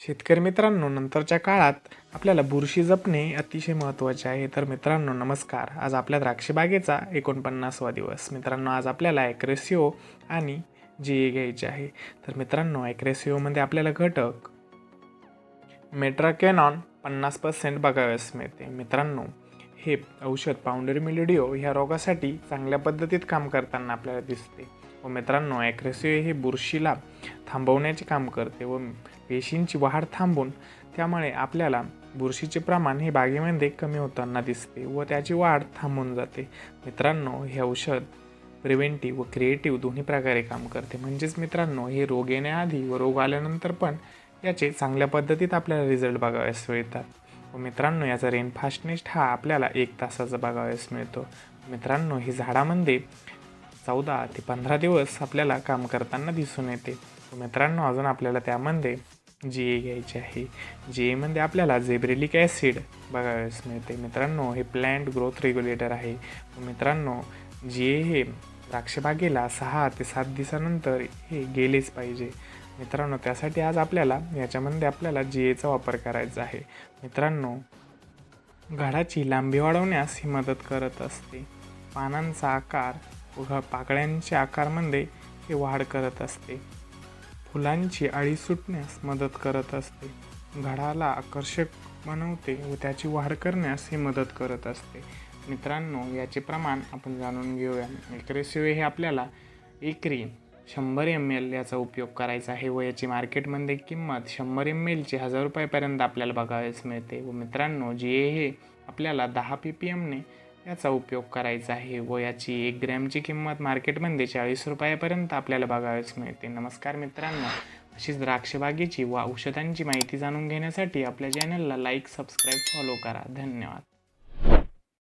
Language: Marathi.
शेतकरी मित्रांनो नंतरच्या काळात आपल्याला बुरशी जपणे अतिशय महत्त्वाचे आहे. तर मित्रांनो नमस्कार. आज आपल्या द्राक्षबागेचा एकोणपन्नासवा दिवस. मित्रांनो आज आपल्याला ॲक्रेसिओ आणि जी ए घ्यायचे आहे. तर मित्रांनो ॲक्रेसिओमध्ये आपल्याला घटक मेट्राकॅनॉन पन्नास पर्सेंट बघाव्यास मिळते. मित्रांनो हे औषध पाऊंडर मिलिडिओ ह्या रोगासाठी चांगल्या पद्धतीत काम करताना आपल्याला दिसते. व मित्रांनो ॲक्रेसिओ हे बुरशीला थांबवण्याचे काम करते व पेशींची वाढ थांबून त्यामुळे आपल्याला बुरशीचे प्रमाण हे बागेमध्ये कमी होताना दिसते व त्याची वाढ थांबून जाते. मित्रांनो हे औषध प्रिव्हेंटिव्ह व क्रिएटिव्ह दोन्ही प्रकारे काम करते. म्हणजेच मित्रांनो हे रोग येण्याआधी व रोग आल्यानंतर पण याचे चांगल्या पद्धतीत आपल्याला रिझल्ट बघावयास मिळतात. व मित्रांनो याचा रेन फास्टनेस्ट हा आपल्याला एक तासाचा बघावयास मिळतो. मित्रांनो हे झाडामध्ये चौदा ते पंधरा दिवस आपल्याला काम करताना दिसून येते. मित्रांनो अजून आपल्याला त्यामध्ये जी ए घ्यायची आहे. जी एमध्ये आपल्याला झेब्रेलिक ॲसिड बघावयास मिळते. मित्रांनो हे प्लॅन्ट ग्रोथ रेग्युलेटर आहे. मित्रांनो जी ए हे द्राक्षबागेला सहा ते सात दिवसानंतर हे गेलेच पाहिजे. मित्रांनो त्यासाठी आज आपल्याला याच्यामध्ये आपल्याला जी एचा वापर करायचा आहे. मित्रांनो घडाची लांबी वाढवण्यास ही मदत करत असते. पानांचा आकार व पाकळ्यांच्या आकारमध्ये हे वाढ करत असते. फुलांची अळी सुटण्यास मदत करत असते. घडाला आकर्षक बनवते व त्याची वाढ करण्यास हे मदत करत असते. मित्रांनो याचे प्रमाण आपण जाणून घेऊया. एक्रेसिवे हे आपल्याला एकरी शंभर एम एल याचा उपयोग करायचा आहे व याची मार्केटमध्ये किंमत शंभर एम एलची हजार रुपयापर्यंत आपल्याला बघावयास मिळते. व मित्रांनो जी ए हे आपल्याला दहा पी पी एमने याचा उपयोग करायचा आहे. व याची एक ग्रॅमची किंमत मार्केटमध्ये चाळीस रुपयापर्यंत आपल्याला बघावयास मिळते. नमस्कार मित्रांनो अशीच द्राक्षबागेची व औषधांची माहिती जाणून घेण्यासाठी आपल्या चॅनलला लाईक सबस्क्राईब फॉलो करा. धन्यवाद.